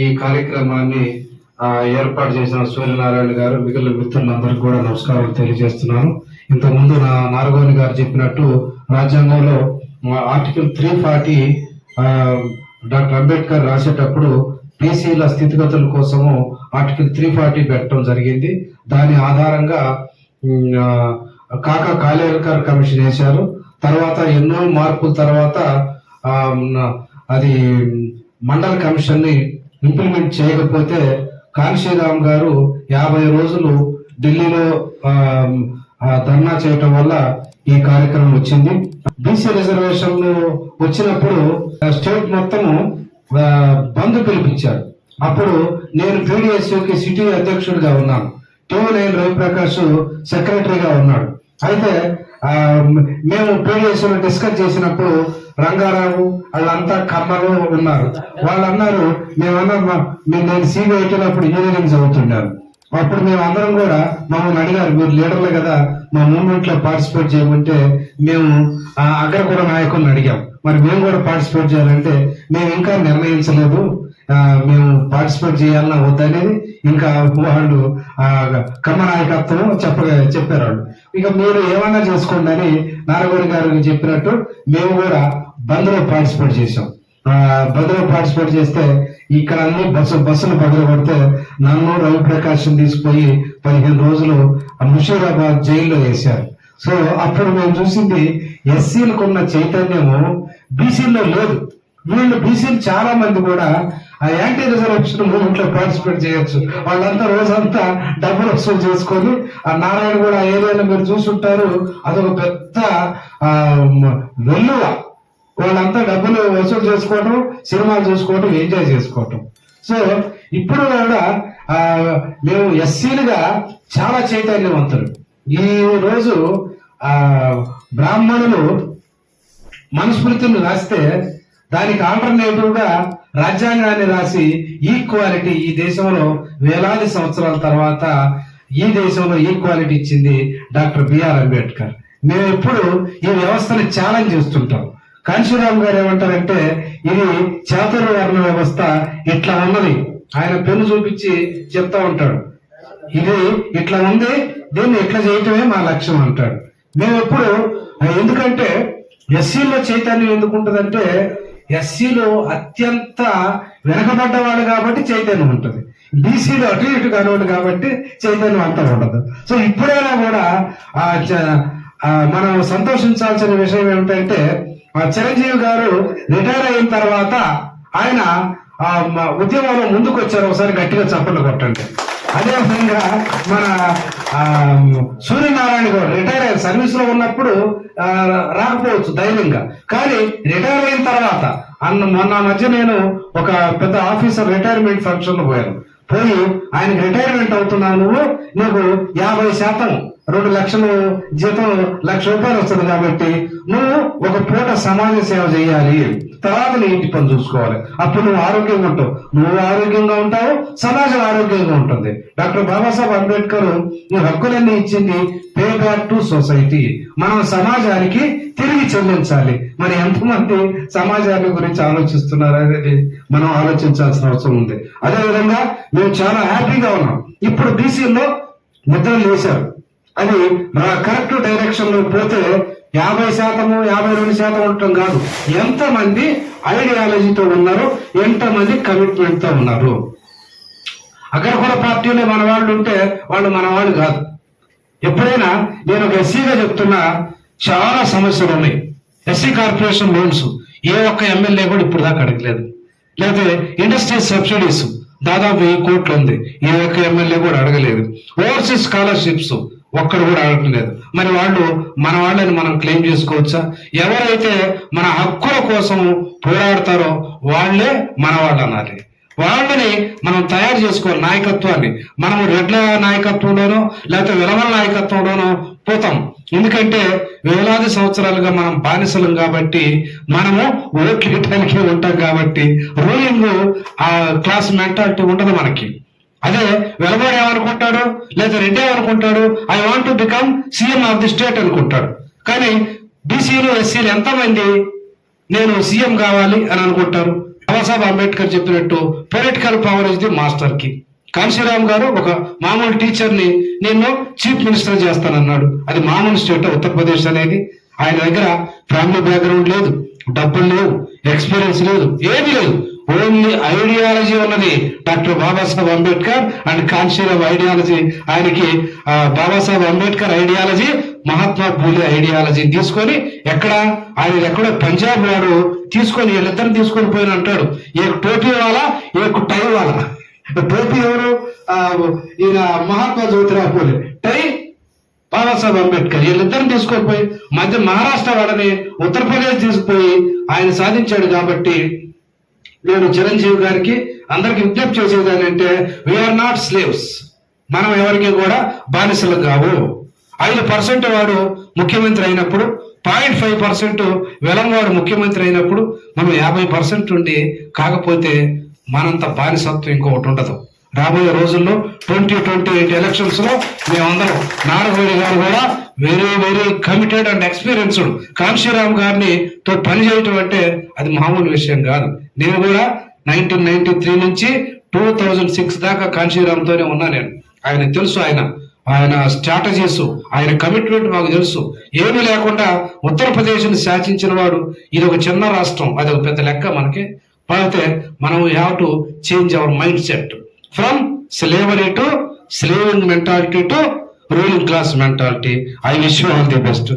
ఈ కార్యక్రమాన్ని ఏర్పాటు చేసిన సూర్యనారాయణ గారు మిగిలిన మిత్రులందరికీ కూడా నమస్కారాలు తెలియజేస్తున్నాను. ఇంతకుముందు నా నారగోని గారు చెప్పినట్టు రాజ్యాంగంలో article three forty doctor Ambedkar రాసేటప్పుడు బీసీల స్థితిగతుల కోసము ఆర్టికల్ త్రీ ఫార్టీ పెట్టడం జరిగింది. దాని ఆధారంగా కాకా కాలేకర్ కమిషన్ వేశారు. తర్వాత ఎన్నో మార్పుల తర్వాత అది మండల కమిషన్ని ఇంప్లిమెంట్ చేయకపోతే కాన్షీరామ్ గారు యాభై రోజులు ఢిల్లీలో ధర్నా చేయటం వల్ల ఈ కార్యక్రమం వచ్చింది. బీసీ రిజర్వేషన్ వచ్చినప్పుడు ఆ, స్టేట్ మొత్తము బంద్ పిలిపించారు. అప్పుడు నేను పీడిఎస్యూకి సిటీ అధ్యక్షుడిగా ఉన్నాను. టీవీ నైన్ రవిప్రకాష్ సెక్రటరీగా ఉన్నాడు. అయితే మేము పీడిఎస్ డిస్కస్ చేసినప్పుడు రంగారావు వాళ్ళంతా కమ్మలు ఉన్నారు. వాళ్ళు అన్నారు మేమన్నా నేను సిబిఐటీలో అప్పుడు ఇంజనీరింగ్ చదువుతున్నాను అప్పుడు మేము అందరం కూడా మమ్మల్ని అడిగారు మీరు లీడర్లు కదా మా మూమెంట్లో పార్టిసిపేట్ చేయమంటే మేము ఆ నాయకుని కూడా అడిగాం. మరి మేము కూడా పార్టిసిపేట్ చేయాలంటే మేము ఇంకా నిర్ణయించలేదు. మేము పార్టిసిపేట్ చేయాలన్నా వద్దనేది ఇంకా వాళ్ళు ఆ కమ్మ నాయకత్వం చెప్ప చెప్పారు వాళ్ళు. ఇక మీరు ఏమన్నా చేసుకోండి అని నారగోని గారు చెప్పినట్టు మేము కూడా బంద్లో పార్టిసిపేట్ చేసాం ఆ బంద్లో పార్టిసిపేట్ చేస్తే ఇక్కడ అన్ని బస్సు బస్సులు బదులు పడితే నన్ను రవిప్రకాష్ తీసుకుపోయి పదిహేను రోజులు ముషీరాబాద్ జైల్లో వేశారు. సో అప్పుడు మేము చూసింది ఎస్సీలకు ఉన్న చైతన్యము బీసీలో లేదు. వీళ్ళు బీసీలు చాలా మంది కూడా ఆ యాంటీ రిజర్వేషన్ మూమెంట్లో పార్టిసిపేట్ చేయొచ్చు. వాళ్ళంతా రోజంతా డబ్బులు వసూలు చేసుకొని ఆ నారాయణ కూడా ఆ ఏరియాలో మీరు చూసుంటారు అదొక పెద్ద ఆ వెల్లువ. వాళ్ళంతా డబ్బులు వసూలు చేసుకోవటం సినిమాలు చూసుకోవటం ఎంజాయ్ చేసుకోవటం. సో ఇప్పుడు కూడా ఆ, మేము ఎస్సీలుగా చాలా చైతన్యవంతులు. ఈ రోజు ఆ బ్రాహ్మణులు మనుస్మృతిని రాస్తే దానికి ఆల్టర్నేటివ్గా రాజ్యాంగాన్ని రాసి ఈక్వాలిటీ ఈ దేశంలో వేలాది సంవత్సరాల తర్వాత ఈ దేశంలో ఈక్వాలిటీ ఇచ్చింది డాక్టర్ బిఆర్ అంబేద్కర్. మేము ఎప్పుడు ఈ వ్యవస్థను ఛాలెంజ్ చేస్తుంటాం. కాంశీరామ్ గారు ఏమంటారంటే ఇది చాతుర్వర్ణ వ్యవస్థ ఇట్లా ఉన్నది. ఆయన పెన్ను చూపించి చెప్తా ఉంటాడు. ఇది ఇట్లా ఉంది దీన్ని ఇట్లా చేయటమే మా లక్ష్యం అంటాడు. మేము ఎప్పుడు ఎందుకంటే ఎస్సీలో చైతన్యం ఎందుకు ఉంటుందంటే ఎస్సీలో అత్యంత వెనకబడ్డవాడు కాబట్టి చైతన్యం ఉంటుంది. బీసీలో అటు ఇటు కానివాడు కాబట్టి చైతన్యం అంతా ఉండదు. సో ఇప్పుడైనా కూడా మనం సంతోషించాల్సిన విషయం ఏమిటంటే చిరంజీవి గారు రిటైర్ అయిన తర్వాత ఆయన ఆ ఉద్యమంలో ముందుకు వచ్చారు ఒకసారి గట్టిగా చప్పట్లు కొట్టండి. అదే విధంగా మన ఆ, సూర్యనారాయణ గారు రిటైర్ సర్వీస్లో ఉన్నప్పుడు రాకపోవచ్చు ధైర్యంగా. కానీ రిటైర్ అయిన తర్వాత అన్న మొన్న మధ్య నేను ఒక పెద్ద ఆఫీసర్ రిటైర్మెంట్ ఫంక్షన్లో పోయాను. పోయి ఆయనకి రిటైర్మెంట్ అవుతున్నావు నువ్వు నీకు యాభై శాతం రెండు లక్షలు జీతం లక్ష రూపాయలు వస్తుంది కాబట్టి నువ్వు ఒక పూట సమాజ సేవ చేయాలి. తర్వాత నీ ఇంటి పని చూసుకోవాలి. అప్పుడు నువ్వు ఆరోగ్యంగా ఉంటావు. నువ్వు ఆరోగ్యంగా ఉంటావు సమాజం ఆరోగ్యంగా ఉంటుంది. డాక్టర్ బాబాసాహెబ్ అంబేద్కర్ ఈ హక్కులన్నీ ఇచ్చింది పే బ్యాక్ టు సొసైటీ. మనం సమాజానికి తిరిగి చెల్లించాలి. మరి ఎంతమంది సమాజాన్ని గురించి ఆలోచిస్తున్నారు అనేది మనం ఆలోచించాల్సిన అవసరం ఉంది. అదే విధంగా మేము చాలా హ్యాపీగా ఉన్నాం. ఇప్పుడు బీసీలో నిద్రలు లేశారు అది కరెక్ట్ డైరెక్షన్లో పోతే యాభై శాతము యాభై రెండు శాతం ఉండటం కాదు. ఎంతమంది ఐడియాలజీతో ఉన్నారు ఎంతమంది కమిట్మెంట్తో ఉన్నారు. అక్కడ కూడా పార్టీలో మన వాళ్ళు ఉంటే వాళ్ళు మన వాళ్ళు కాదు. ఎప్పుడైనా నేను ఒక ఎస్సీగా చెప్తున్నా చాలా సమస్యలు ఉన్నాయి. ఎస్సీ కార్పొరేషన్ లోన్స్ ఏ ఒక్క ఎమ్మెల్యే కూడా ఇప్పుడు దాకా అడగలేదు. లేకపోతే ఇండస్ట్రీ సబ్సిడీస్ దాదాపు వెయ్యి కోట్లు ఉంది. ఏ ఒక్క ఎమ్మెల్యే కూడా అడగలేదు. ఓవర్సీస్ స్కాలర్షిప్స్ ఒక్కడు కూడా అడగట్లేదు మరి వాళ్ళు మన వాళ్ళని మనం క్లెయిమ్ చేసుకోవచ్చా? ఎవరైతే మన హక్కుల కోసం పోరాడతారో వాళ్ళే మన వాళ్ళు అనాలి. వాళ్ళని మనం తయారు చేసుకోవాలి నాయకత్వాన్ని. మనము రెడ్ల నాయకత్వంలోనో లేకపోతే విలవల నాయకత్వంలోనో పోతాం. ఎందుకంటే వేలాది సంవత్సరాలుగా మనం బానిసలం కాబట్టి మనము ఓట్లు ఇవ్వటానికి ఉంటాం కాబట్టి రూలింగ్ ఆ క్లాస్ మెంటాలిటీ ఉండదు మనకి. అదే వెలబాడు ఏమనుకుంటాడు? లేదా రెడ్డి ఏమనుకుంటాడు? I want to become CM of the state అనుకుంటాడు. కానీ బీసీలు ఎస్సీలు ఎంతమంది నేను సీఎం కావాలి అని అనుకుంటారు? బాబాసాహెబ్ అంబేద్కర్ చెప్పినట్టు పొలిటికల్ పవర్ ఇస్ ది మాస్టర్కి కాంశీరామ్ గారు ఒక మామూలు టీచర్ని నేను చీఫ్ మినిస్టర్ చేస్తానన్నాడు. అది మామూలు స్టేట్ ఉత్తరప్రదేశ్ అనేది. ఆయన దగ్గర ఫ్యామిలీ బ్యాక్గ్రౌండ్ లేదు. డబ్బులు లేవు. ఎక్స్పీరియన్స్ లేదు. ఏమీ లేదు. ఓన్లీ ఐడియాలజీ ఉన్నది. Doctor Babasaheb Ambedkar and Kanshiram ideology. ఆయనకి బాబాసాహెబ్ అంబేద్కర్ ఐడియాలజీ మహాత్మా పూలే ఐడియాలజీ తీసుకొని ఎక్కడ ఆయన ఎక్కడో పంజాబ్ వాడు తీసుకొని వీళ్ళిద్దరిని తీసుకొని పోయిన అంటాడు. ఏ టోపీ వాళ్ళ ఏ టై వాళ్ళ టోపీ ఎవరు? ఆ, ఈయన మహాత్మా జ్యోతిరావు పూలే టై బాబాసాహెబ్ అంబేద్కర్. వీళ్ళిద్దరిని తీసుకొని పోయి మధ్య మహారాష్ట్ర వాళ్ళని ఉత్తరప్రదేశ్ తీసుకుపోయి ఆయన సాధించాడు కాబట్టి నేను చిరంజీవి గారికి అందరికి విజ్ఞప్తి చేసేది ఏంటంటే వీఆర్ నాట్ స్లేవ్స్ మనం ఎవరికి కూడా బానిసలు కావు. ఐదు పర్సెంట్ వాడు ముఖ్యమంత్రి అయినప్పుడు పాయింట్ ఫైవ్ పర్సెంట్ వెలంవాడు ముఖ్యమంత్రి అయినప్పుడు మనం యాభై పర్సెంట్ ఉండి కాకపోతే మనంత బానిసత్వం ఇంకొకటి ఉండదు. రాబోయే రోజుల్లో ట్వంటీ ట్వంటీ ఎయిట్ ఎలక్షన్స్లో మేమందరం నారగోడి గారు కూడా very very committed and experienced Kanshiram గారిని తో పని చేయటం అంటే అది మామూలు విషయం కాదు. నేను కూడా నైన్టీన్ నైన్టీ త్రీ నుంచి టూ థౌజండ్ సిక్స్ దాకా కాంశీరామ్తోనే ఉన్నా నేను. ఆయన తెలుసు ఆయన. ఆయన స్ట్రాటజీస్ ఆయన కమిట్మెంట్ మాకు తెలుసు. ఏమీ లేకుండా ఉత్తరప్రదేశ్ని శాసించిన వాడు ఇది ఒక చిన్న రాష్ట్రం. అది ఒక పెద్ద లెక్క మనకి. పోతే మనం have to change our mind set from slavery to slaving mentality to ruling class mentality I wish all the best